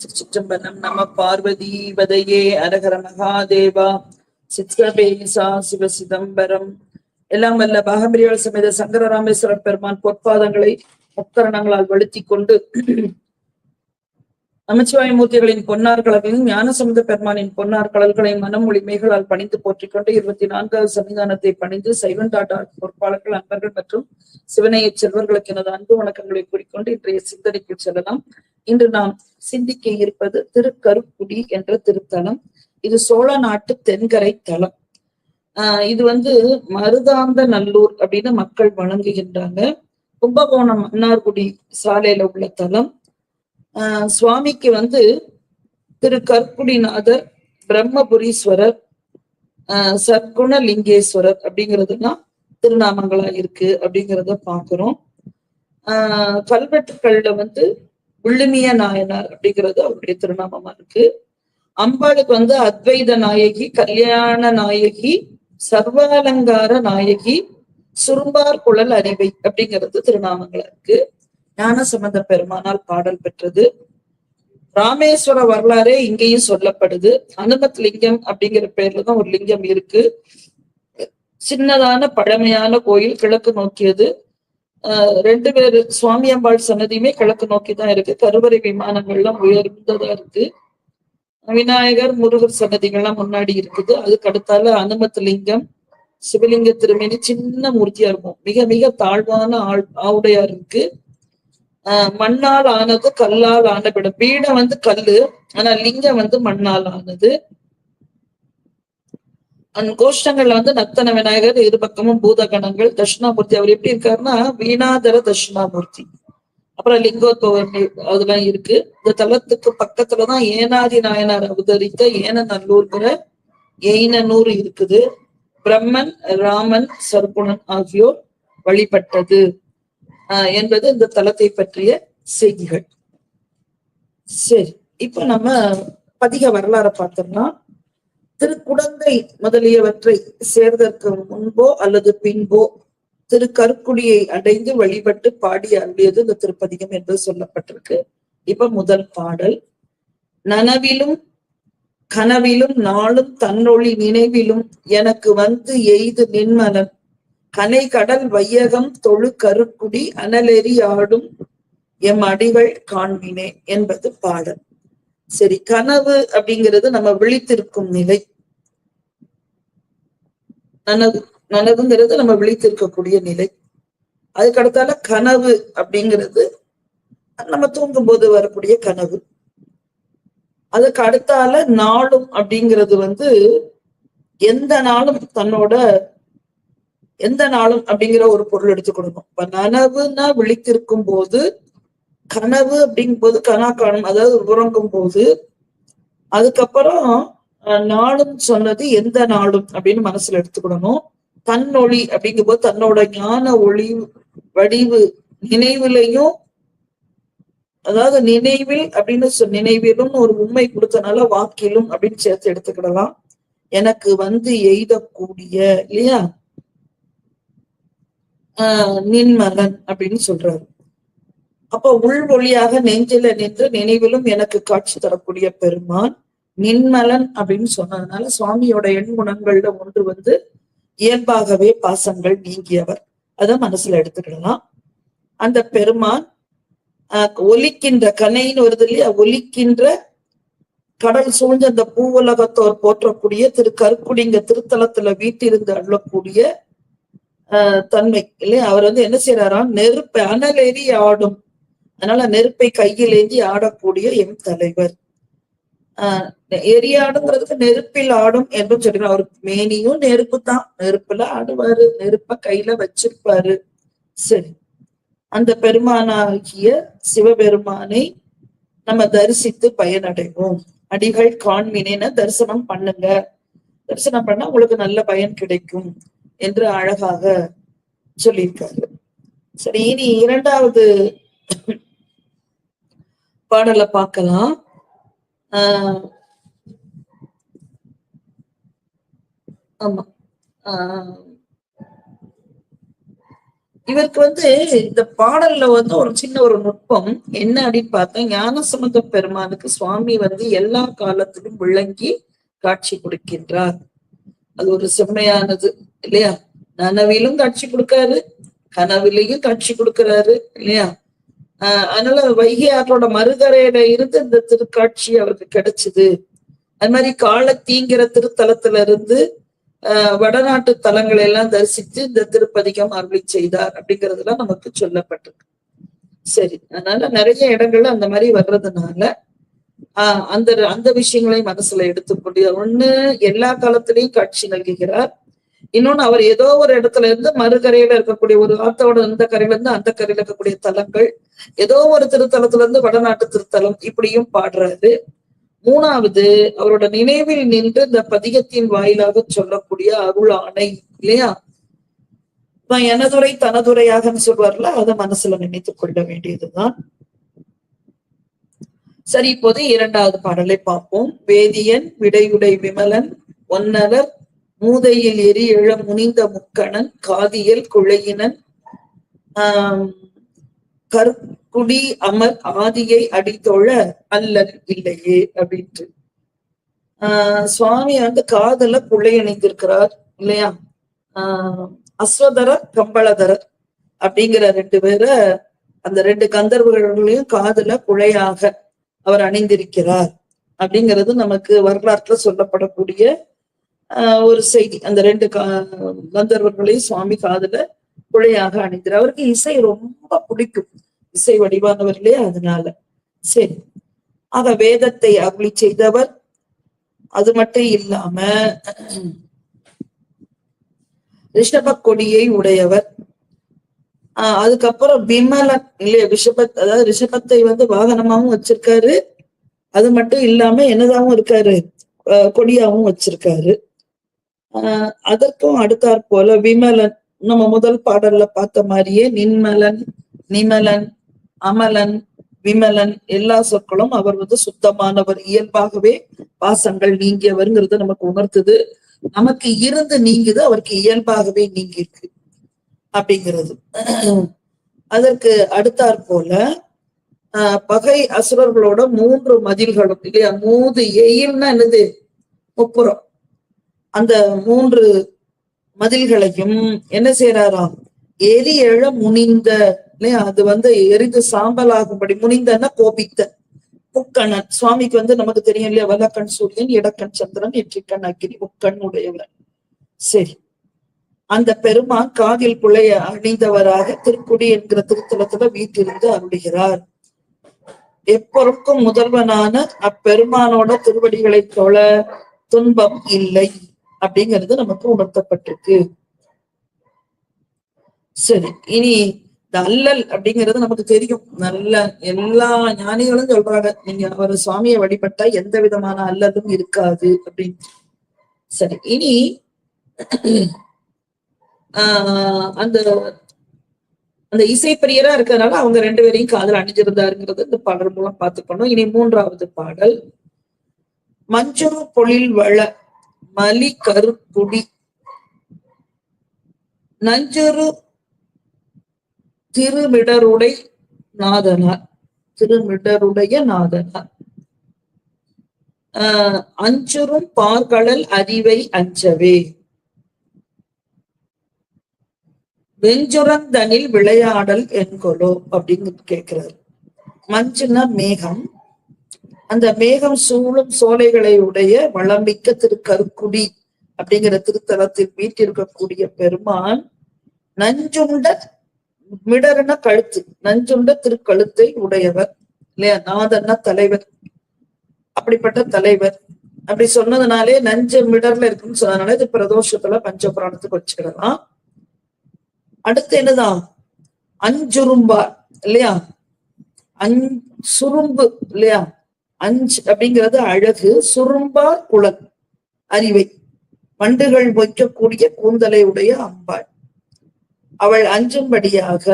சிற்றம்பலம் நம பார்வதி வதையே அரகர மகாதேவா சித்ரபேசா சிவ சிதம்பரம். எல்லாம் வல்ல பாகம்பிரியாள் சமேத சங்கர ராமேஸ்வர பெருமான் பொற்பாதங்களை முக்கரணங்களால் வழுத்தி கொண்டு நமச்சிவாய மூர்த்திகளின் பொன்னார் கலவையும் ஞானசமுத பெருமானின் பொன்னார் கடல்களை மனம் மேகளால் பணிந்து போற்றிக் கொண்டு இருபத்தி நான்காவது சன்னிதானத்தை பணிந்து சைவன் டாடா பொறுப்பாளர்கள் அன்பர்கள் மற்றும் சிவனைய செல்வர்களுக்கு எனது அன்பு வணக்கங்களை கூறிக்கொண்டு இன்றைய சிந்தனைக்கு செல்லலாம். இன்று நாம் சிந்திக்க இருப்பது திருக்கருக்குடி என்ற திருத்தலம். இது சோழ நாட்டு தென்கரை தலம். ஆஹ் இது வந்து மருதாந்த நல்லூர் அப்படின்னு மக்கள் வணங்குகின்றாங்க. கும்பகோணம் மன்னார்குடி சாலையில உள்ள தலம். ஆஹ் சுவாமிக்கு வந்து திரு கற்குடிநாதர் பிரம்மபுரீஸ்வரர் ஆஹ் சற்குணலிங்கேஸ்வரர் அப்படிங்கிறதுலாம் திருநாமங்களா இருக்கு அப்படிங்கிறத பாக்குறோம் ஆஹ் கல்வெட்டுக்கள்ல வந்து உள்ளுமிய நாயனார் அப்படிங்கிறது அவருடைய திருநாமமா இருக்கு. அம்பாளுக்கு வந்து அத்வைத நாயகி கல்யாண நாயகி சர்வாலங்கார நாயகி சுரும்பார் குழல் அறிவை அப்படிங்கிறது திருநாமங்களா இருக்கு. ஞான சம்பந்த பெருமானால் பாடல் பெற்றது. ராமேஸ்வர வரலாறே இங்கேயும் சொல்லப்படுது. அனுமத் லிங்கம் அப்படிங்கிற பேர்ல தான் ஒரு லிங்கம் இருக்கு. சின்னதான பழமையான கோயில் கிழக்கு நோக்கியது. ரெண்டு பேர் சுவாமி அம்பாள் சன்னதியுமே கிழக்கு நோக்கி தான் இருக்கு. கருவறை விமானங்கள்லாம் உயர்ந்ததா இருக்கு. விநாயகர் முருகர் சன்னதிகள்லாம் முன்னாடி இருக்குது. அதுக்கு அடுத்தால அனுமத் லிங்கம் சிவலிங்க திருமேனி சின்ன மூர்த்தியா இருக்கும். மிக மிக தாழ்வான ஆள் ஆவுடையா இருக்கு. ஆஹ் மண்ணால் ஆனது கல்லால் ஆன பீடம் பீடம் வந்து கல்லு ஆனா லிங்கம் வந்து மண்ணால் ஆனது. கோஷ்டங்கள்ல வந்து நத்தன விநாயகர் இரு பக்கமும் பூதகணங்கள் தட்சிணாமூர்த்தி. அவர் எப்படி இருக்காருன்னா வீணாதர தட்சிணாமூர்த்தி. அப்புறம் லிங்கோத்பவர் அதெல்லாம் இருக்கு. இந்த தலத்துக்கு பக்கத்துலதான் ஏனாதி நாயனார் அவதரித்த ஏனநல்லூர்கிற எயினனூர் இருக்குது. பிரம்மன் ராமன் சர்க்குணன் ஆகியோர் வழிபட்டது என்பது இந்த தலத்தை பற்றிய செய்திகள். சரி இப்ப நம்ம பதிக வரலாறு பார்த்தோம்னா திருக்குடந்தை முதலியவற்றை சேர்தற்கு முன்போ அல்லது பின்போ திரு கருக்குடியை அடைந்து வழிபட்டு பாடி அருளியது இந்த திருப்பதிகம் என்று சொல்லப்பட்டிருக்கு. இப்ப முதல் பாடல். நனவிலும் கனவிலும் நாளும் தன்னொழி நினைவிலும் எனக்கு வந்து எய்து நின்மலன். கனை கடல் வையகம் தொழு கருக்குடி அனலெறி ஆடும் எம் அடிகள் காண்பினே என்பது பாடல். சரி கனவு அப்படிங்கிறது நம்ம விழித்திருக்கும் நிலை. நனவு நனவுங்கிறது நம்ம விழித்திருக்கக்கூடிய நிலை. அதுக்கு அடுத்தால கனவு அப்படிங்கிறது நம்ம தூங்கும் போது வரக்கூடிய கனவு. அதுக்கு அடுத்தால நாளும் அப்படிங்கிறது வந்து எந்த நாளும் தன்னோட எந்த நாளும் அப்படிங்கிற ஒரு பொருள் எடுத்துக்கொடுக்கும் இப்ப நனவுன்னா விழித்திருக்கும் போது கனவு அப்படிங்கும் போது கனா காணும் அதாவது உறங்கும் போது அதுக்கப்புறம் நாளும் சொன்னது எந்த நாளும் அப்படின்னு மனசுல எடுத்துக்கிடணும் தன்னொளி அப்படிங்கும் போது தன்னோட ஞான ஒளி வடிவு நினைவுலையும் அதாவது நினைவில் அப்படின்னு சொல் நினைவிலும் ஒரு உண்மை கொடுத்தனால வாக்கிலும் அப்படின்னு சேர்த்து எடுத்துக்கிடலாம். எனக்கு வந்து எய்தக்கூடிய இல்லையா? ஆஹ் நின்மகன் அப்படின்னு சொல்றாரு. அப்ப உள் ஒளியாக நெஞ்சில நின்று நினைவிலும் எனக்கு காட்சி தரக்கூடிய பெருமான் நின்மலன் அப்படின்னு சொன்னதுனால சுவாமியோட எண்குணங்கள்ல ஒன்று வந்து இயல்பாகவே பாசங்கள் நீங்கியவர். அதை மனசுல எடுத்துக்கிடலாம். அந்த பெருமான் ஆஹ் ஒலிக்கின்ற கனைன்னு வருது இல்லையா? ஒலிக்கின்ற கடல் சூழ்ந்த அந்த பூவுலகத்தோர் போற்றக்கூடிய திரு கருக்குடிங்க திருத்தலத்துல வீட்டிருந்து அள்ளக்கூடிய ஆஹ் தன்மை இல்லையா? அவர் வந்து என்ன செய்யறாராம் நெருப்பு அனலேறி ஆடும். அதனால நெருப்பை கையில் ஏந்தி ஆடக்கூடிய எம் தலைவர். ஆஹ் எரியாடுங்கிறதுக்கு நெருப்பில் ஆடும் என்றும் சொல்லிடுறோம் அவருக்கு மேனியும் நெருப்பு தான் நெருப்புல ஆடுவாரு. நெருப்ப கையில வச்சிருப்பாரு. சரி. அந்த பெருமானாகிய சிவபெருமானை நம்ம தரிசித்து பயனடைவோம். அடிகள் காண்மினேன தரிசனம் பண்ணுங்க. தரிசனம் பண்ணா உங்களுக்கு நல்ல பயன் கிடைக்கும் என்று அழகாக சொல்லியிருக்காரு. சரி இனி இரண்டாவது பாடலை பார்க்கலாம். ஆஹ் ஆமா. ஆஹ் இவருக்கு வந்து இந்த பாடல்ல வந்து ஒரு சின்ன ஒரு நுட்பம் என்ன அப்படின்னு பார்த்தா ஞானசம்பந்த பெருமானுக்கு சுவாமி வந்து எல்லா காலத்திலும் விளங்கி காட்சி கொடுக்கின்றார். அது ஒரு செம்மையானது இல்லையா? நனவிலும் காட்சி கொடுக்காரு கனவிலையும் காட்சி கொடுக்கிறாரு இல்லையா? ஆஹ் அதனால வைகை ஆற்றோட மறுகரையில இருந்து இந்த திருக்காட்சி அவருக்கு கிடைச்சது. அது மாதிரி காலத்தீங்கிற திருத்தலத்துல இருந்து ஆஹ் வடநாட்டு தலங்களை எல்லாம் தரிசித்து இந்த திருப்பதிகம் அருளி செய்தார் அப்படிங்கறதெல்லாம் நமக்கு சொல்லப்பட்டிருக்கு. சரி அதனால நிறைய இடங்கள்ல அந்த மாதிரி வர்றதுனால ஆஹ் அந்த அந்த விஷயங்களையும் மனசுல எடுத்துக்கொண்டு ஒண்ணு எல்லா காலத்திலையும் காட்சி நல்குகிறார் இன்னொன்னு அவர் ஏதோ ஒரு இடத்துல இருந்து மறுகரையில இருக்கக்கூடிய ஒரு ஆத்தோட இந்த கரையில இருந்து அந்த கரையில இருக்கக்கூடிய தலங்கள் ஏதோ ஒரு திருத்தலத்துல இருந்து வடநாட்டு திருத்தலம் இப்படியும் பாடுறாரு. மூணாவது அவரோட நினைவில் நின்று இந்த பதிகத்தின் வாயிலாக சொல்லக்கூடிய அருள் ஆணை இல்லையா? நான் எனதுரை தனதுரையாகன்னு சொல்வார்ல அதை மனசுல நினைத்துக் கொள்ள வேண்டியதுதான். சரி இப்போது இரண்டாவது பாடலை பார்ப்போம். வேதியன் விடையுடை விமலன் ஒன்னலர் மூதையில் எரி எழ முனிந்த முக்கணன் காதியல் குழையினன் ஆஹ் கற்குடி அமர் ஆதியை அடித்தொழ அல்லல் இல்லையே அப்படின்ட்டு. ஆஹ் சுவாமி வந்து காதல குள்ளை அணிந்திருக்கிறார் இல்லையா? ஆஹ் அஸ்வதரர் கம்பளதரர் அப்படிங்கிற ரெண்டு பேரை அந்த ரெண்டு கந்தர்வர்களையும் காதல புழையாக அவர் அணிந்திருக்கிறார் அப்படிங்கிறது நமக்கு வரலாற்றுல சொல்லப்படக்கூடிய ஒரு செய்தி. அந்த ரெண்டு கந்தர்வர்களையும் சுவாமி காதுல குழையாக அணிந்தார். அவருக்கு இசை ரொம்ப பிடிக்கும். இசை வடிவானவர் இல்லையா? அதனால. சரி. ஆக வேதத்தை அருளி செய்தவர் அது மட்டும் இல்லாம ரிஷப கொடியை உடையவர். ஆஹ் அதுக்கப்புறம் விமலன் இல்லையா ரிஷபத் அதாவது ரிஷபத்தை வந்து வாகனமாவும் வச்சிருக்காரு. அது மட்டும் இல்லாம என்னதாவும் இருக்காரு? கொடியாவும் வச்சிருக்காரு. ஆஹ் அதற்கும் அடுத்தாற் போல விமலன் நம்ம முதல் பாடல்ல பார்த்த மாதிரியே நின்மலன் நிமலன் அமலன் விமலன் எல்லா சொற்களும் அவர் வந்து சுத்தமானவர் இயல்பாகவே பாசங்கள் நீங்கியவர்ங்கிறது நமக்கு உணர்த்துது. நமக்கு இருந்து நீங்குது அவருக்கு இயல்பாகவே நீங்கி இருக்கு அப்படிங்கிறது. அதற்கு அடுத்தாற் போல ஆஹ் பகை அசுரர்களோட மூன்று மதில்களும் இல்லையா மூது எயில்னா என்னது? முப்புறம். அந்த மூன்று மதில்களையும் என்ன செய்யறாராம் எரி எழ முனிந்த அது வந்து எரிந்து சாம்பலாகும்படி முனிந்தன்னா கோபித்த. முக்கண்ணன் சுவாமிக்கு வந்து நமக்கு தெரியும் இல்லையா? வல்லக்கண் சூரியன் இடக்கண் சந்திரன் எற்றிக்கண் அக்கினி முக்கண் உடையவன். சரி. அந்த பெருமான் காதில் புழைய அணிந்தவராக திருக்குடி என்கிற திருத்தலத்துல வீட்டிலிருந்து அருளுகிறார். எப்பொருக்கும் முதல்வனான அப்பெருமானோட திருவடிகளை தொழ துன்பம் இல்லை. அப்படிங்கிறது நமக்கு உணர்த்தப்பட்டிருக்கு சரி இனி இந்த அல்லல் அப்படிங்கிறது நமக்கு தெரியும். நல்ல எல்லா ஞானிகளும் சொல்றாங்க நீங்க அவர் சுவாமியை வழிபட்டா எந்த விதமான அல்லலும் இருக்காது அப்படின்னு. சரி இனி ஆஹ் அந்த அந்த இசைப்பிரியரா இருக்கிறதுனால அவங்க ரெண்டு பேரையும் காதல் அணிஞ்சிருந்தாருங்கிறது இந்த பாடல் மூலம் பார்த்துக்கணும். இனி மூன்றாவது பாடல் மஞ்சள் பொழில் வள மலி கருக்குடி நஞ்சுரு திருமிடருடை நாதனார். திருமிடருடைய நாதனார். ஆஹ் அஞ்சுரும் பார்கடல் அறிவை அஞ்சவே. வெஞ்சுரந்தனில் விளையாடல் என்கொலோ அப்படின்னு கேட்கிறார் மஞ்சுனா மேகம் அந்த மேகம் சூழும் சோலைகளை உடைய வளமிக்க திருக்கருக்குடி அப்படிங்கிற திருத்தலத்தில் வீட்டிருக்கக்கூடிய பெருமான் நஞ்சுண்ட மிடர்ன கழுத்து நஞ்சுண்ட திருக்கழுத்தை உடையவர் இல்லையா? நாதன்னா தலைவர். அப்படிப்பட்ட தலைவர். அப்படி சொன்னதுனாலே நஞ்சு மிடர்ல இருக்குன்னு சொன்னதுனால இது பிரதோஷத்துல பஞ்சபுராணத்துக்கு வச்சுக்கிடலாம். அடுத்து என்னதான்? அஞ்சுரும்பார் இல்லையா? அஞ்சுரும்பு இல்லையா? அஞ்சு அப்படிங்கிறது அழகு சுரும்பார் குளம் அறிவை. வண்டுகள் வைக்கக்கூடிய கூந்தலை உடைய அம்பாள். அவள் அஞ்சும்படியாக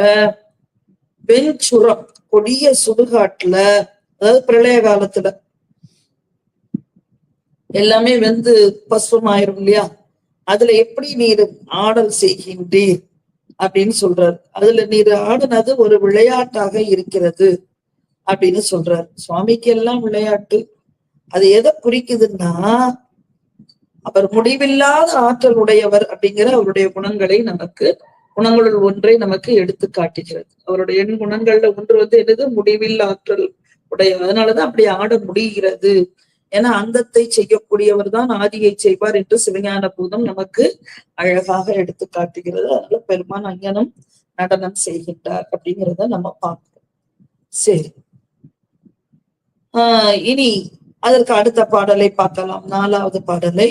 வெஞ்சுரம் கொடிய சுடுகாட்டுல அதாவது பிரளய காலத்துல எல்லாமே வெந்து பசுமாயிரும் இல்லையா? அதுல எப்படி நீர் ஆடல் செய்கின்றீர்? அப்படின்னு சொல்றாரு. அதுல நீர் ஆடுனது ஒரு விளையாட்டாக இருக்கிறது. அப்படின்னு சொல்றாரு. சுவாமிக்கு எல்லாம் விளையாட்டு. அது எதை குறிக்குதுன்னா அவர் முடிவில்லாத ஆற்றல் உடையவர் அப்படிங்கிற அவருடைய குணங்களை நமக்கு குணங்களுள் ஒன்றை நமக்கு எடுத்து காட்டுகிறது. அவருடைய எண் குணங்கள்ல ஒன்று வந்து என்னது? முடிவில் ஆற்றல் உடைய அதனாலதான் அப்படி ஆட முடிகிறது. ஏன்னா அந்தத்தை செய்யக்கூடியவர் தான் ஆதியை செய்வார் என்று சிவஞான பூதம் நமக்கு அழகாக எடுத்து காட்டுகிறது. அதனால பெருமான் அங்கனம் நடனம் செய்கின்றார் அப்படிங்கிறத நம்ம பார்க்கிறோம். சரி. இனி அதற்கு அடுத்த பாடலை பார்க்கலாம். நாலாவது பாடலை.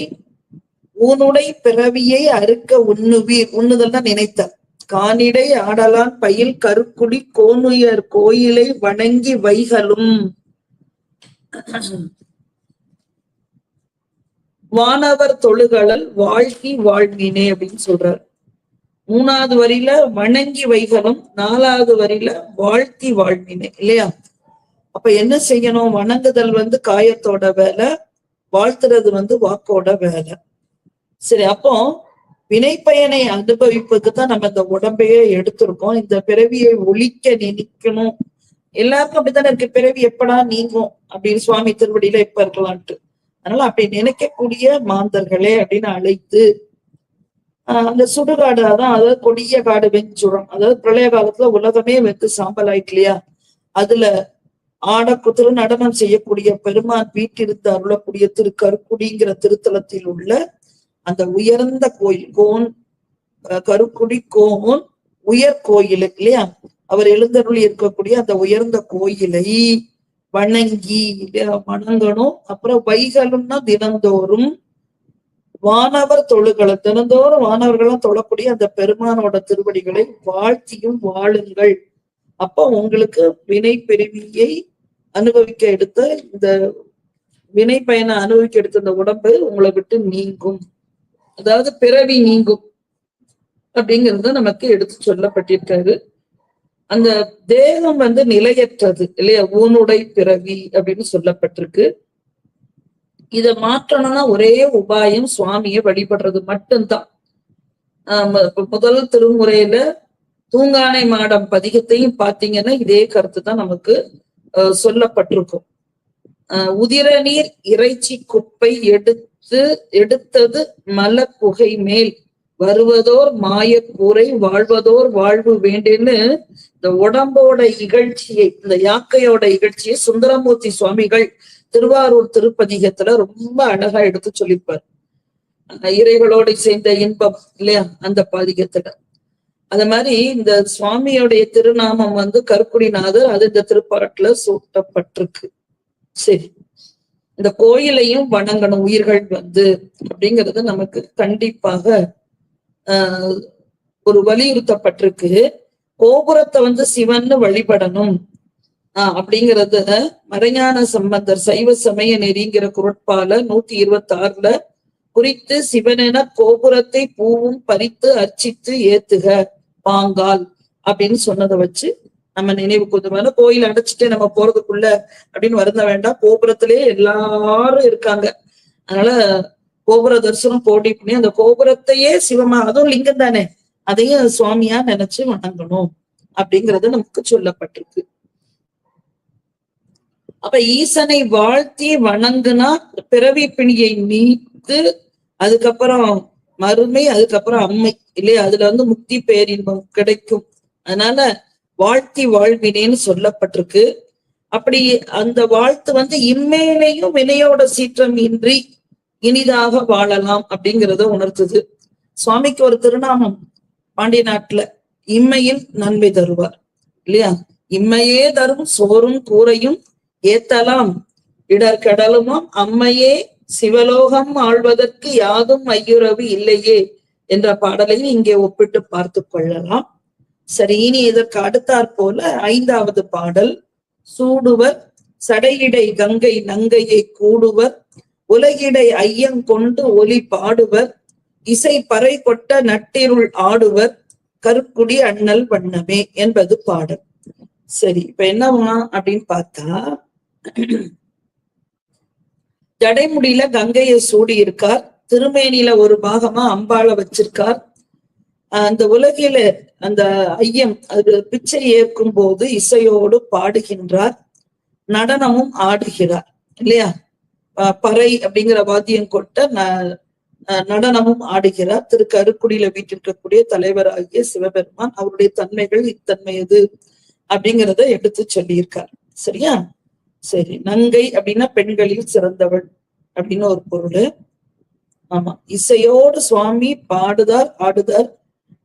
ஊனுடை பிறவியை அறுக்க உண்ணுவீர். உண்ணுதல் தான் நினைத்தல். கானிடை ஆடலான் பயில் கருக்குடி கோனுயர் கோயிலை வணங்கி வைகளும் வானவர் தொழுகளல் வாழ்கி வாழ்வினே அப்படின்னு சொல்றார். மூணாவது வரியில வணங்கி வைகளும் நாலாவது வரியில வாழ்த்தி வாழ்வினே இல்லையா? அப்ப என்ன செய்யணும்? வணங்குதல் வந்து காயத்தோட வேலை வாழ்த்துறது வந்து வாக்கோட வேலை. சரி அப்போ வினைப்பயனை அனுபவிப்புக்கு தான் நம்ம இந்த உடம்பையே எடுத்திருக்கோம். இந்த பிறவியை ஒழிக்க நினைக்கணும். எல்லாருக்கும் அப்படித்தானே இருக்கு? பிறவி எப்படா நீங்கும்? அப்படின்னு சுவாமி திருவடியில இப்ப இருக்கலான்ட்டு. அதனால அப்படி நினைக்கக்கூடிய மாந்தர்களே அப்படின்னு அழைத்து அந்த சுடுகாடு அதான் அதாவது கொடிய காடு வெஞ்சுரம். அதாவது பிரளய காலத்துல உலகமே வெந்து சாம்பல் ஆயிட்டு இல்லையா? அதுல ஆட நடனம் செய்யக்கூடிய பெருமான் வீட்டிருந்து அருளக்கூடிய திரு கருக்குடிங்கிற திருத்தலத்தில் உள்ள அந்த உயர்ந்த கோயில் கோன் கருக்குடி கோன் உயர் கோயில் இல்லையா அவர் எழுந்தருளி இருக்கக்கூடிய அந்த உயர்ந்த கோயிலை வணங்கி இல்லையா வணங்கணும். அப்புறம் வைகலும்னா தினந்தோறும் வானவர் தொழுகளை தினந்தோறும் வானவர்களும் தொழக்கூடிய அந்த பெருமானோட திருவடிகளை வாழ்த்தியும் வாழுங்கள். அப்ப உங்களுக்கு வினை பெருமையை அனுபவிக்க எடுத்த இந்த வினை பயனை அனுபவிக்க எடுத்த இந்த உடம்பு உங்களை விட்டு நீங்கும். அதாவது பிறவி நீங்கும் அப்படிங்கிறது நமக்கு எடுத்து சொல்லப்பட்டிருக்காரு. அந்த தேகம் வந்து நிலையற்றது இல்லையா? ஊனுடை பிறவி அப்படின்னு சொல்லப்பட்டிருக்கு. இத மாற்றணும்னா ஒரே உபாயம் சுவாமியை வழிபடுறது மட்டும்தான். ஆஹ் முதல் திருமுறையில தூங்கானை மாடம் பதிகத்தையும் பாத்தீங்கன்னா இதே கருத்து தான் நமக்கு சொல்லப்பட்டிருக்கும். உதிர நீர் இறைச்சி குப்பை எடுத்து எடுத்தது மல புகை மேல். வருவதோர் மாயக்கூரை வாழ்வதோர் வாழ்வு வேண்டேன்னு இந்த உடம்போட இகழ்ச்சியை இந்த யாக்கையோட இகழ்ச்சியை சுந்தரமூர்த்தி சுவாமிகள் திருவாரூர் திருப்பதிகத்துல ரொம்ப அழகா எடுத்து சொல்லிப்பார் இறைகளோடு சேர்ந்த இன்பம் இல்லையா? அந்த பதிகத்துல. அந்த மாதிரி இந்த சுவாமியோடைய திருநாமம் வந்து கருக்குடிநாதர் அது இந்த திருப்பாட்டுல சூட்டப்பட்டிருக்கு. சரி. இந்த கோயிலையும் வணங்கணும் உயிர்கள் வந்து அப்படிங்கிறது நமக்கு கண்டிப்பாக ஆஹ் ஒரு வலியுறுத்தப்பட்டிருக்கு. கோபுரத்தை வந்து சிவன்னு வழிபடணும் ஆஹ் அப்படிங்கறத மறைஞான சம்பந்தர் சைவ சமய நெறிங்கிற குரட்பால நூத்தி இருபத்தி ஆறுல குறித்து சிவனென கோபுரத்தை பூவும் பறித்து அர்ச்சித்து ஏத்துக. பாங்கால் அப்படின்னு சொன்னதை வச்சு நம்ம நினைவு கொதுமான கோயில் அடைச்சிட்டு நம்ம போறதுக்குள்ள அப்படின்னு வருந்த வேண்டாம். கோபுரத்திலேயே எல்லாரும் இருக்காங்க. அதனால கோபுர தரிசனம் போட்டி பண்ணி அந்த கோபுரத்தையே சிவமா அதுவும் லிங்கம் தானே அதையும் சுவாமியா நினைச்சு வணங்கணும் அப்படிங்கறது நமக்கு சொல்லப்பட்டிருக்கு. அப்ப ஈசனை வாழ்த்தி வணங்குனா பிறவி பிணியை நீத்து அதுக்கப்புறம் மறுமை அதுக்கப்புறம் அம்மை இல்லையா? அதுல வந்து முக்தி பேரின்பம் கிடைக்கும். அதனால வாழ்த்தி வாழ்வினேன்னு சொல்லப்பட்டிருக்கு. அப்படி அந்த வாழ்த்து வந்து இம்மையிலையும் வினையோட சீற்றம் இன்றி இனிதாக வாழலாம் அப்படிங்கிறத உணர்த்துது. சுவாமிக்கு ஒரு திருநாமம் பாண்டிய நாட்டுல இம்மையில் நன்மை தருவார். இல்லையா? இம்மையே தரும் சோறும் கூரையும் ஏத்தலாம் இடர்கடலுமாம் அம்மையே சிவலோகம் ஆழ்வதற்கு யாதும் ஐயுறவு இல்லையே என்ற பாடலையும் இங்கே ஒப்பிட்டு பார்த்து கொள்ளலாம். சரி இனி இதற்கு அடுத்தாற் போல ஐந்தாவது பாடல். சூடுவர் சடையிடை கங்கை நங்கையை கூடுவர் உலகிடை ஐயம் கொண்டு ஒலி பாடுவர் இசை பறை கொட்ட நட்டிருள் ஆடுவர் கருக்குடி அண்ணல் வண்ணமே என்பது பாடல். சரி இப்ப என்னவா அப்படின்னு பார்த்தா ஜடைமுடியில கங்கையை சூடி இருக்கார் திருமேனில ஒரு பாகமா அம்பாள வச்சிருக்கார். அந்த உலகில அந்த ஐயம் அது பிச்சை ஏற்கும் போது இசையோடு பாடுகின்றார். நடனமும் ஆடுகிறார் இல்லையா? பறை அப்படிங்கிற வாத்தியம் கொட்ட ந- நடனமும் ஆடுகிறார். திரு கருக்குடியில வீட்டிருக்கக்கூடிய தலைவராகிய சிவபெருமான் அவருடைய தன்மைகள் இத்தன்மை எது அப்படிங்கிறத எடுத்து சொல்லியிருக்கார். சரியா? சரி நங்கை அப்படின்னா பெண்களில் சிறந்தவள் அப்படின்னு ஒரு பொருள். ஆமா இசையோடு சுவாமி பாடுதார் ஆடுதார்.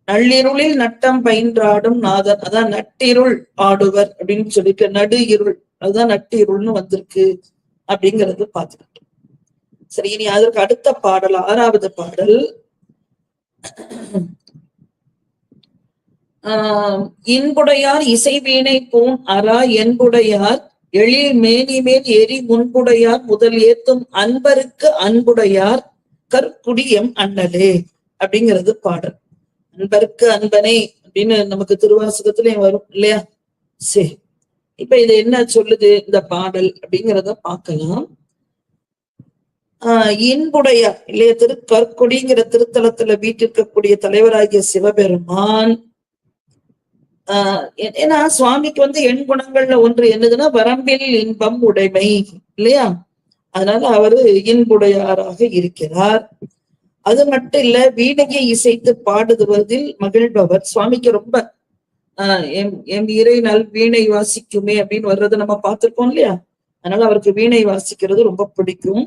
நள்ளிருளில் நட்டம் பயின்றாடும் நாதன் அதான் நட்டிருள் ஆடுவர் அப்படின்னு சொல்லிட்டு நடு இருள் அதுதான் நட்டு இருள்னு வந்திருக்கு அப்படிங்கறது பார்த்துக்கிட்டோம். சரி இனி அதற்கு அடுத்த பாடல் ஆறாவது பாடல். ஆஹ் இன்புடையார் இசை வீணை பூண் அரா என்புடையார் எழில் மேனி மேல் எரி முன்புடையார் முதல் ஏத்தும் அன்பருக்கு அன்புடையார் கற்குடியம் அண்ணலே அப்படிங்கிறது பாடல். அன்பருக்கு அன்பனே அப்படின்னு நமக்கு திருவாசகத்திலயும் வரும் இல்லையா? சரி. இப்ப இது என்ன சொல்லுது இந்த பாடல் அப்படிங்கிறத பார்க்கலாம். ஆஹ் இன்புடையார் இல்லையா? திரு கற்குடிங்கிற திருத்தலத்துல வீட்டிற்கக்கூடிய தலைவராகிய சிவபெருமான் ஆஹ் ஏன்னா சுவாமிக்கு வந்து எண் குணங்கள்ல ஒன்று என்னதுன்னா வரம்பில் இன்பம் உடைமை இல்லையா? அதனால அவரு இன்புடையாராக இருக்கிறார். அது மட்டும் இல்ல வீணையை இசைத்து பாடுவதில் மகிழ்பவர். சுவாமிக்கு ரொம்ப ஆஹ் எம் எம் இறை நல் வீணை வாசிக்குமே அப்படின்னு வர்றதை நம்ம பார்த்திருக்கோம் இல்லையா? அதனால அவருக்கு வீணை வாசிக்கிறது ரொம்ப பிடிக்கும்.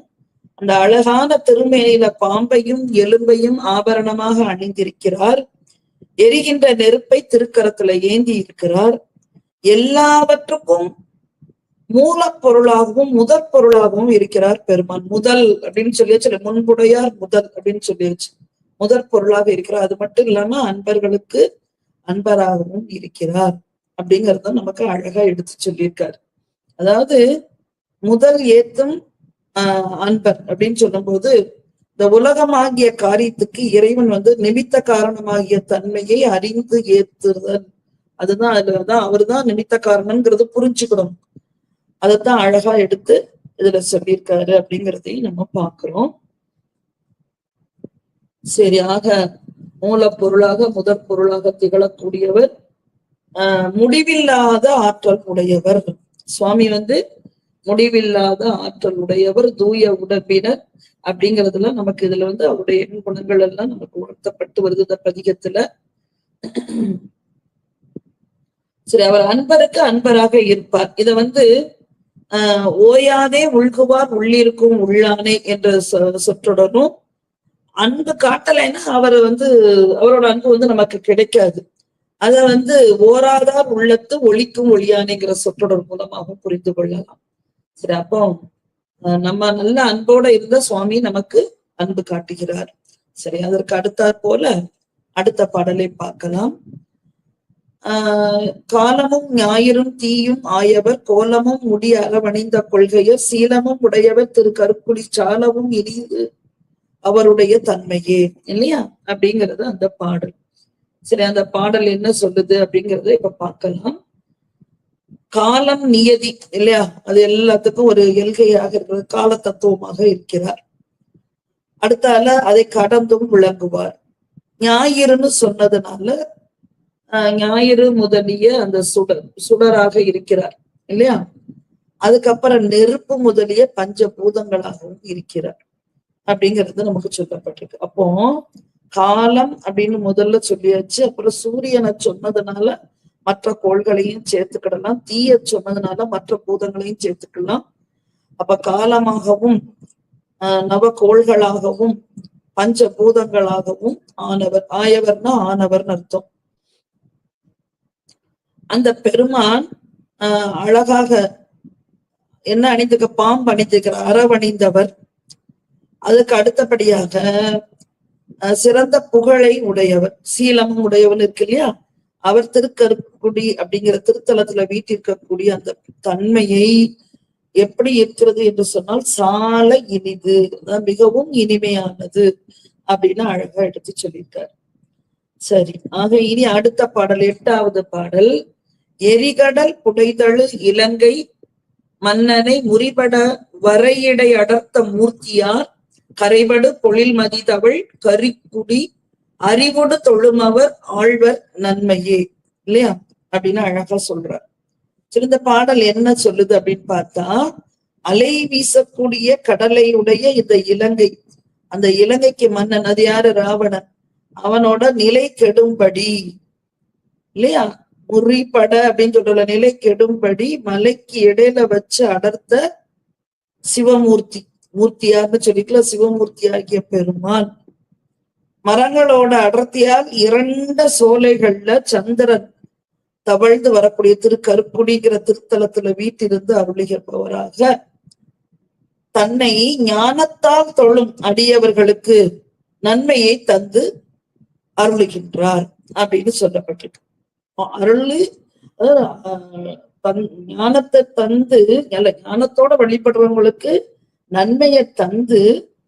அந்த அழகான திருமேனில பாம்பையும் எலும்பையும் ஆபரணமாக அணிந்திருக்கிறார். எரிகின்ற நெருப்பை திருக்கரத்துல ஏந்தி இருக்கிறார். எல்லாவற்றுக்கும் மூலப்பொருளாகவும் முதற் பொருளாகவும் இருக்கிறார் பெருமான். முதல் அப்படின்னு சொல்லியாச்சு முன்புடையார் முதல் அப்படின்னு சொல்லியாச்சு. முதற் பொருளாக இருக்கிறார். அது மட்டும் இல்லாம அன்பர்களுக்கு அன்பராகவும் இருக்கிறார். அப்படிங்கறத நமக்கு அழகா எடுத்து சொல்லியிருக்காரு. அதாவது முதல் ஏத்தும் ஆஹ் அன்பர் அப்படின்னு சொல்லும்போது இந்த உலகமாகிய காரியத்துக்கு இறைவன் வந்து நிமித்த காரணமாகிய தன்மையை அறிந்து ஏத்துதல். அதுதான் அதுலதான் அவர்தான் நிமித்த காரணம்ங்கிறது புரிஞ்சுக்கணும். அதைத்தான் அழகா எடுத்து இதுல சொல்லியிருக்காரு அப்படிங்கிறதையும் நம்ம பாக்குறோம் சரியாக மூலப்பொருளாக முதற் பொருளாக திகழக்கூடியவர் ஆஹ் முடிவில்லாத ஆற்றல் உடையவர். சுவாமி வந்து முடிவில்லாத ஆற்றல் உடையவர் தூய உடம்பினர் அப்படிங்கிறதுல நமக்கு இதுல வந்து அவருடைய எண் குணங்கள் எல்லாம் நமக்கு உணர்த்தப்பட்டு வருது. இந்த பதிகத்துல சரி அவர் அன்பருக்கு அன்பராக இருப்பார். இத வந்து ஆஹ் ஓயாதே உள்குவார் உள்ளிருக்கும் உள்ளானே என்ற சொ- சொற்றொடரும் அன்பு காட்டலைன்னா அவர் வந்து அவரோட அன்பு வந்து நமக்கு கிடைக்காது. அத வந்து ஓராதார் உள்ளத்து ஒழிக்கும் ஒளியானேங்கிற சொற்றொடர் மூலமாகவும் புரிந்து கொள்ளலாம். சரி அப்போ நம்ம நல்ல அன்போட இருந்த சுவாமி நமக்கு அன்பு காட்டுகிறார். சரி அதற்கு அடுத்தாற் போல அடுத்த பாடலை பார்க்கலாம். ஆஹ் காலமும் ஞாயிறும் தீயும் ஆயவர் கோலமும் முடி அளவணிந்த கொள்கையர் சீலமும் உடையவர் திரு கருக்குடி சாலமும் இனிது அவருடைய தன்மையே இல்லையா? அப்படிங்கிறது அந்த பாடல். சரி அந்த பாடல் என்ன சொல்லுது அப்படிங்கறத இப்ப பார்க்கலாம். காலம் நியதி இல்லையா? அது எல்லாத்துக்கும் ஒரு எல்கையாக இருக்கிற கால தத்துவமாக இருக்கிறார். அடுத்தால அதை கடந்தும் விளங்குவார். ஞாயிறுன்னு சொன்னதுனால ஆஹ் ஞாயிறு முதலிய அந்த சுடர் சுடராக இருக்கிறார் இல்லையா? அதுக்கப்புறம் நெருப்பு முதலிய பஞ்சபூதங்களாகவும் இருக்கிறார் அப்படிங்கிறது நமக்கு சொல்லப்பட்டிருக்கு. அப்போ காலம் அப்படின்னு முதல்ல சொல்லியாச்சு அப்புறம் சூரியனை சொன்னதுனால மற்ற கோள்களையும் சேர்த்துக்கிடலாம். தீய சொன்னதுனால மற்ற பூதங்களையும் சேர்த்துக்கலாம். அப்ப காலமாகவும் ஆஹ் நவகோள்களாகவும் பஞ்ச பூதங்களாகவும் ஆனவர் ஆயவர்னா ஆனவர்னு அர்த்தம். அந்த பெருமான் ஆஹ் அழகாக என்ன அணிந்துக்க பாம்பு அணிந்துக்கிறார் அரவணிந்தவர். அதுக்கு அடுத்தபடியாக அஹ் சிறந்த புகழை உடையவர் சீலமும் உடையவன் இருக்கு இல்லையா? அவர் திருக்கருக்குடி அப்படிங்கிற திருத்தலத்துல வீட்டிருக்கக்கூடிய அந்த தன்மையை எப்படி இருக்கிறது என்று சொன்னால் சால இனிது மிகவும் இனிமையானது அப்படின்னு அழகா எடுத்து சொல்லியிருக்காரு. சரி ஆக இனி அடுத்த பாடல் எட்டாவது பாடல். எரிகடல் புடைதழு இலங்கை மன்னனை முறிபட வரையடை அடர்த்த மூர்த்தியார் கரைபடு பொழில் மதிதவள் கரிக்குடி அறிவோடு தொழுமவர் ஆழ்வர் நன்மையே. இல்லையா? அப்படின்னு அழகா சொல்றார். சிறந்த பாடல் என்ன சொல்லுது அப்படின்னு பார்த்தா அலை வீசக்கூடிய கடலை உடைய இந்த இலங்கை. அந்த இலங்கைக்கு மன்னன் அது யாரு? ராவணன். அவனோட நிலை கெடும்படி. இல்லையா? முறிப்பட அப்படின்னு சொல்ற நிலை கெடும்படி மலைக்கு இடையில வச்சு அடர்த்த சிவமூர்த்தி. மூர்த்தியார்னு சொல்லிக்கலாம் சிவமூர்த்தி ஆகிய பெருமான். மரங்களோட அடர்த்தியால் இரண்ட சோலைகள்ல சந்திரன் தவழ்ந்து வரக்கூடிய திருக்கருப்புடிங்கிற திருத்தலத்துல வீட்டிலிருந்து அருளுகிறப்பவராக தன்னை ஞானத்தால் தொழும் அடியவர்களுக்கு நன்மையை தந்து அருளுகின்றார் அப்படின்னு சொல்லப்பட்டிருக்கு. அருள் தன் ஞானத்தை தந்து நல்ல ஞானத்தோட வழிபடுறவங்களுக்கு நன்மையை தந்து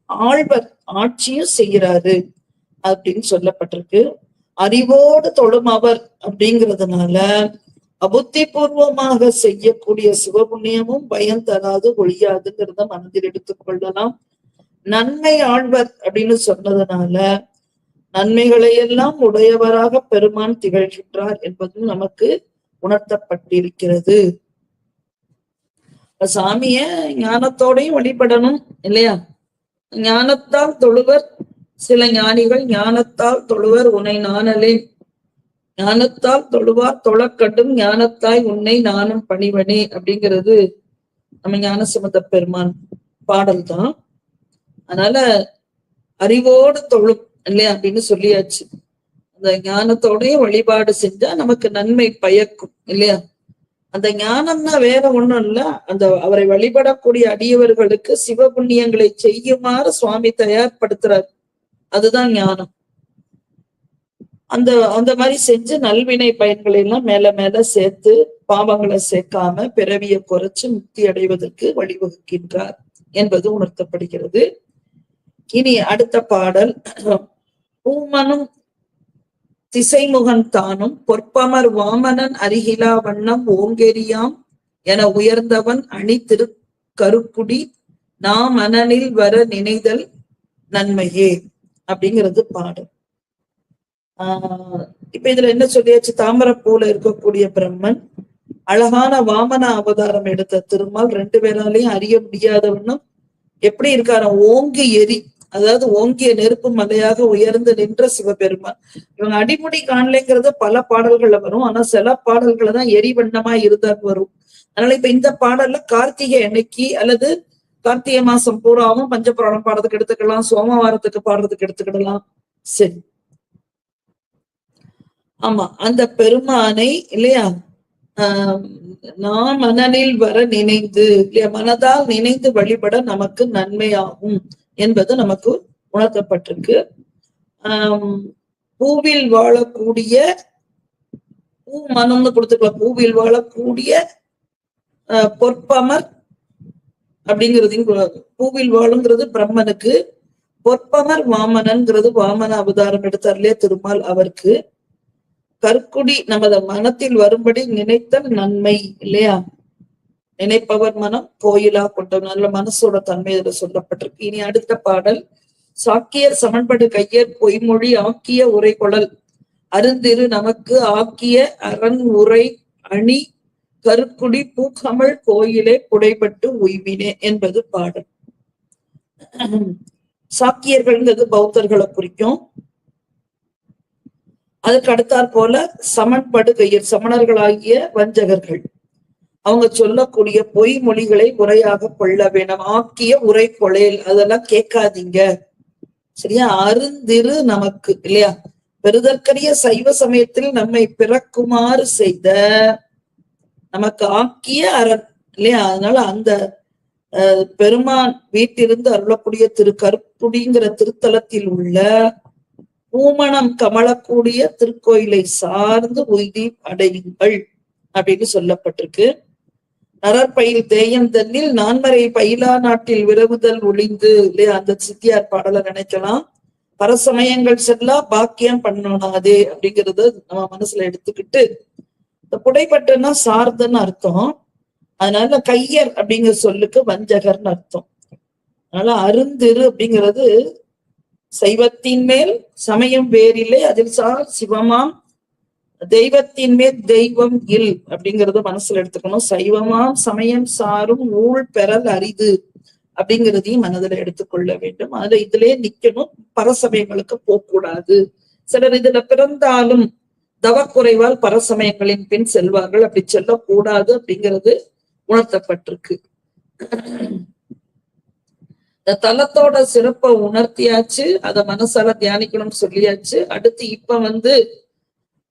ஆழ்வர் ஆட்சியும் செய்கிறாரு. அப்படின்னு சொல்லப்பட்டிருக்கு. அறிவோடு தொழும் அவர் அப்படிங்கிறதுனால அபுத்தி பூர்வமாக செய்யக்கூடிய சிவபுண்ணியமும் பயம் தராது ஒழியாதுங்கிறத மனதில் எடுத்துக்கொள்ளலாம் நன்மை ஆழ்வர் அப்படின்னு சொன்னதுனால நன்மைகளை எல்லாம் உடையவராக பெருமான் திகழ்கின்றார் என்பதும் நமக்கு உணர்த்தப்பட்டிருக்கிறது. சாமிய ஞானத்தோடையும் வழிபடணும் இல்லையா? ஞானத்தால் தொழுவர் சில ஞானிகள் ஞானத்தால் தொழுவர் உன்னை நானலே. ஞானத்தால் தொழுவார் தொழக்கட்டும் ஞானத்தாய் உன்னை நானும் பணிவனே அப்படிங்கிறது நம்ம ஞானசமத பெருமான் பாடல் தான் அதனால அறிவோடு தொழும் இல்லையா அப்படின்னு சொல்லியாச்சு. அந்த ஞானத்தோடய வழிபாடு செஞ்சா நமக்கு நன்மை பயக்கும் இல்லையா? அந்த ஞானம்னா வேற ஒண்ணும் இல்ல. அந்த அவரை வழிபடக்கூடிய அடியவர்களுக்கு சிவபுண்ணியங்களை செய்யுமாறு சுவாமி தயார்படுத்துறாரு. அதுதான் ஞானம். அந்த அந்த மாதிரி செஞ்சு நல்வினை பயன்களை எல்லாம் மேல மேல சேர்த்து பாவங்களை சேர்க்காம பிறவிய குறைச்சு முக்தி அடைவதற்கு வழிவகுக்கின்றார் என்பது உணர்த்தப்படுகிறது. இனி அடுத்த பாடல். பூமனும் திசைமுகன் தானும் பொற்பமர் வாமனன் அருகிலா வண்ணம் ஓங்கெரியாம் என உயர்ந்தவன் அணி திரு கருக்குடி நாம் மனனில் வர நினைதல் நன்மையே. அப்படிங்கிறது பாடல் ஆஹ் இப்ப இதுல என்ன சொல்லியாச்சு? தாமரப்பூல இருக்கக்கூடிய பிரம்மன் அழகான வாமன அவதாரம் எடுத்த திருமால் ரெண்டு பேராலையும் அறிய முடியாதவனும் எப்படி இருக்காரு? ஓங்கி எரி அதாவது ஓங்கிய நெருப்பு மலையாக உயர்ந்து நின்ற சிவபெருமான். இவங்க அடிமுடி காணலைங்கிறது பல பாடல்கள்ல வரும். ஆனா சில பாடல்களை தான் எரிவண்ணமா இருந்தா வரும். அதனால இப்ப இந்த பாடல்ல கார்த்திகை அன்னைக்கு அல்லது கார்த்திகை மாசம் பூராவும் பஞ்சபுராணம் பாடுறதுக்கு எடுத்துக்கலாம் சோமவாரத்துக்கு பாடுறதுக்கு எடுத்துக்கிடலாம். சரி. ஆமா அந்த பெருமானை இல்லையா? ஆஹ் நான் மனநில் வர நினைந்து இல்லையா? மனதால் நினைந்து வழிபட நமக்கு நன்மையாகும் என்பது நமக்கு உணர்த்தப்பட்டிருக்கு. ஆஹ் பூவில் வாழக்கூடிய பூ மனம்னு கொடுத்துக்கலாம் பூவில் வாழக்கூடிய பொற்பமர் அப்படிங்கிறதையும் பூவில் வாழுங்கிறது பிரம்மனுக்கு பொற்பமர் வாமனன்கிறது வாமன அவதாரம் எடுத்தார் இல்லையா திருமால் அவருக்கு. கற்குடி நமது மனத்தில் வரும்படி நினைத்தல் நன்மை இல்லையா? நினைப்பவர் மனம் கோயிலா கொண்ட நல்ல மனசோட தன்மை இதுல சொல்லப்பட்டிருக்கு. இனி அடுத்த பாடல். சாக்கியர் சமன்படு கையர் பொய்மொழி ஆக்கிய உரை கொழல் அருந்திரு நமக்கு ஆக்கிய அரண் உரை அணி கருக்குடி பூக்கமல் கோயிலே புடைபட்டு உய்வினே என்பது பாடல். சாக்கியர்கள்ங்கிறது பௌத்தர்களை குறிக்கும். அதுக்கு அடுத்தாற் போல சமன்படுகையர் சமணர்களாகிய வஞ்சகர்கள். அவங்க சொல்லக்கூடிய பொய் மொழிகளை உரையாக கொள்ள வேணும். ஆக்கிய உரை கொலையில் அதெல்லாம் கேட்காதீங்க. சரியா? அருந்திரு நமக்கு இல்லையா? பெருதற்கரிய சைவ சமயத்தில் நம்மை பிறக்குமாறு செய்த நமக்கு ஆக்கிய அரண் இல்லையா? அதனால அந்த பெருமான் வீட்டிலிருந்து அருளக்கூடிய திரு கருப்புடிங்கிற திருத்தலத்தில் உள்ள பூமணம் கமலக்கூடிய திருக்கோயிலை சார்ந்து உய்தி அடையுங்கள் அப்படின்னு சொல்லப்பட்டிருக்கு. நரற்பயில் தேயந்தன்னில் நான்மறை பயிலா நாட்டில் விரவுதல் ஒளிந்து இல்லையா? அந்த சித்தியார் பாடலை நினைக்கலாம். பரசமயங்கள் செல்லா பாக்கியம் பண்ணணாதே அப்படிங்கறத நம்ம மனசுல எடுத்துக்கிட்டு இந்த புடைப்பட்டுன்னா சார்துன்னு அர்த்தம். அதனால கையர் அப்படிங்கிற சொல்லுக்கு வஞ்சகர்னு அர்த்தம். அதனால அருந்திரு அப்படிங்கிறது சைவத்தின் மேல் சமயம் வேறில்லை அதில் சார் சிவமாம். தெய்வத்தின் மேல் தெய்வம் இல் அப்படிங்கறத மனசுல எடுத்துக்கணும். சைவமாம் சமயம் சாரும் ஊழ் பெறல் அரிது அப்படிங்கிறதையும் மனதில் எடுத்துக்கொள்ள வேண்டும். அதுல இதுலயே நிக்கணும். பரசமயங்களுக்கு போகக்கூடாது. சிலர் இதுல பிறந்தாலும் தவக்குறைவால் பரசமயங்களின் பின் செல்வார்கள். அப்படி செல்லக்கூடாது அப்படிங்கிறது உணர்த்தப்பட்டிருக்கு. இந்த தலத்தோட சிறப்பை உணர்த்தியாச்சு அத மனசால தியானிக்கணும்னு சொல்லியாச்சு. அடுத்து இப்ப வந்து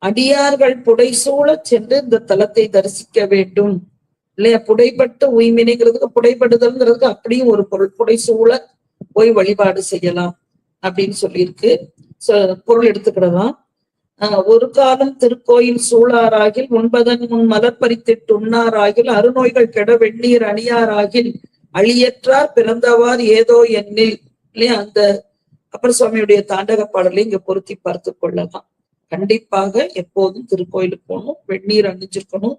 அடியார்கள் புடைசூழ சென்று இந்த தலத்தை தரிசிக்க வேண்டும். இல்லையா? புடைப்பட்டு உய்மினைங்கிறதுக்கு புடைப்படுதல்ங்கிறதுக்கு அப்படியும் ஒரு பொருள். புடைசூழ போய் வழிபாடு செய்யலாம் அப்படின்னு சொல்லியிருக்கு. பொருள் எடுத்துக்கிடலாம். ஒரு காலம் திருக்கோயில் சூழாராகில் உண்பதன் முன் மலர்பறித்திட்டு உண்ணாராகில் அருநோய்கள் கெட வெந்நீர் அணியாராகில் அழியற்றார் பிறந்தவார் ஏதோ எண்ணில் இல்லையா? அந்த அப்பர் சுவாமியுடைய தாண்டக பாடலை இங்க பொருத்தி பார்த்து கொள்ளலாம். கண்டிப்பாக எப்போதும் திருக்கோயிலுக்கு போகணும் வெந்நீர் அணிஞ்சிருக்கணும்.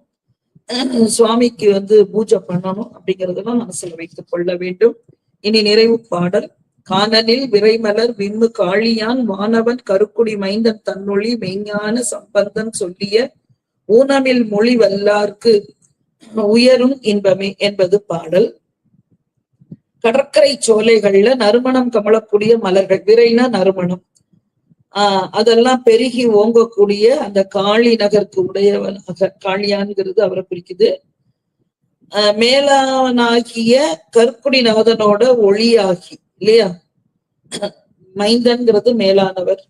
சுவாமிக்கு வந்து பூஜை பண்ணணும் அப்படிங்கறதெல்லாம் மனசுல வைத்துக் கொள்ள வேண்டும். இனி நிறைவு பாடல். காணலில் விரைமலர் விம்மு காளியான் வானவன் கருக்குடி மைந்தன் தன்னொழி மெய்ஞான சம்பந்தன் சொல்லிய ஊனமில் மொழி வல்லார்க்கு உயரும் இன்பமே என்பது பாடல். கடற்கரை சோலைகள்ல நறுமணம் கமலக்கூடிய மலர்கள் விரைனா நறுமணம். ஆஹ் அதெல்லாம் பெருகி ஓங்கக்கூடிய அந்த காளி நகருக்கு உடையவனாக காளியான்கிறது அவரை குறிக்குது. ஆஹ் கற்குடி கற்குடிநாதனோட ஒளியாகி இல்லையா? மைந்தன்கிறது மேலானவர்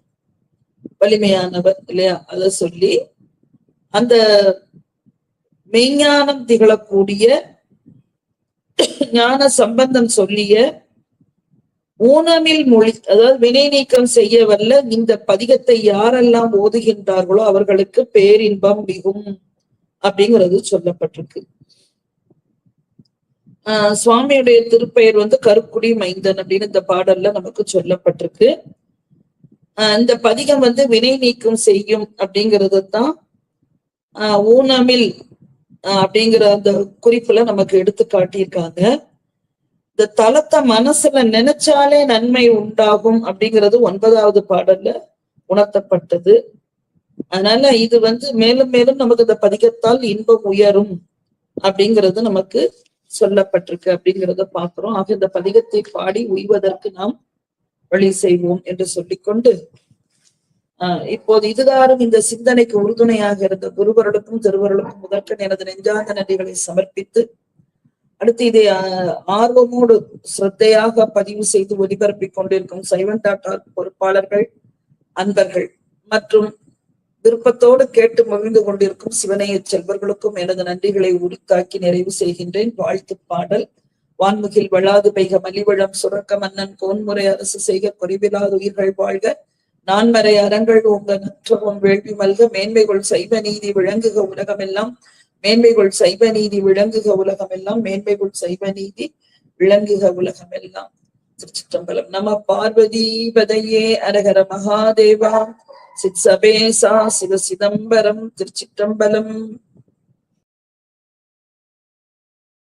வலிமையானவர் இல்லையா? அத சொல்லி அந்த மெய்ஞானம் திகழக்கூடிய ஞான சம்பந்தம் சொல்லிய ஊனமில் மொழி அதாவது வினை நீக்கம் செய்ய வல்ல இந்த பதிகத்தை யாரெல்லாம் ஓதுகின்றார்களோ அவர்களுக்கு பேரின்பம் மிகும் அப்படிங்கிறது சொல்லப்பட்டிருக்கு. ஆஹ் சுவாமியுடைய திருப்பெயர் வந்து கருக்குடி மைந்தன் அப்படின்னு இந்த பாடல்ல நமக்கு சொல்லப்பட்டிருக்கு. இந்த பதிகம் வந்து வினை நீக்கம் செய்யும் அப்படிங்கிறது தான் ஆஹ் ஊனமில் அப்படிங்கிற அந்த குறிப்புல நமக்கு எடுத்து காட்டியிருக்காங்க. இந்த தலத்தை மனசுல நினைச்சாலே நன்மை உண்டாகும் அப்படிங்கிறது ஒன்பதாவது பாடல்ல உணர்த்தப்பட்டது. அதனால இது வந்து மேலும் மேலும் நமக்கு இந்த பதிகத்தால் இன்பம் உயரும் அப்படிங்கிறது நமக்கு சொல்லப்பட்டிருக்கு அப்படிங்கிறத பாக்குறோம் ஆக இந்த பதிகத்தை பாடி உய்வதற்கு நாம் வழி செய்வோம் என்று சொல்லிக்கொண்டு ஆஹ் இப்போது இதுதாரும் இந்த சிந்தனைக்கு உறுதுணையாக இருந்த குருவருளுக்கும் திருவருளுக்கும் முதற்கண் எனது நெஞ்சார்ந்த நன்றிகளை சமர்ப்பித்து அடுத்து இதை ஆஹ் ஆர்வமோடு சிரத்தையாக பதிவு செய்து ஒலிபரப்பிக் கொண்டிருக்கும் சைவன் டாட்டா பொறுப்பாளர்கள் அன்பர்கள் மற்றும் விருப்பத்தோடு கேட்டு மகிழ்ந்து கொண்டிருக்கும் சிவனைய செல்வர்களுக்கும் எனது நன்றிகளை உரித்தாக்கி நிறைவு செய்கின்றேன். வாழ்த்து பாடல். வான்முகில் வளாது பெய்க மலிவளம். சுரக்க மன்னன் கோன்முறை அரசு செய்க குறைவிலாத உயிர்கள் வாழ்க. நான்மறை அறங்கள் உங்க நற்றவும் வேள்வி மல்க. மேன்மைகள் சைவ நீதி விளங்குக உலகமெல்லாம். மேன்மைகள் சைவ நீதி விளங்குக உலகமெல்லாம். மேன்மைகள் சைவ நீதி விளங்குக உலகமெல்லாம். திருச்சிற்றம்பலம். நம பார்வதி பதையே. அரகர மகாதேவா. சித் சபேசா சிவ சிதம்பரம் திருச்சிற்றம்பலம்.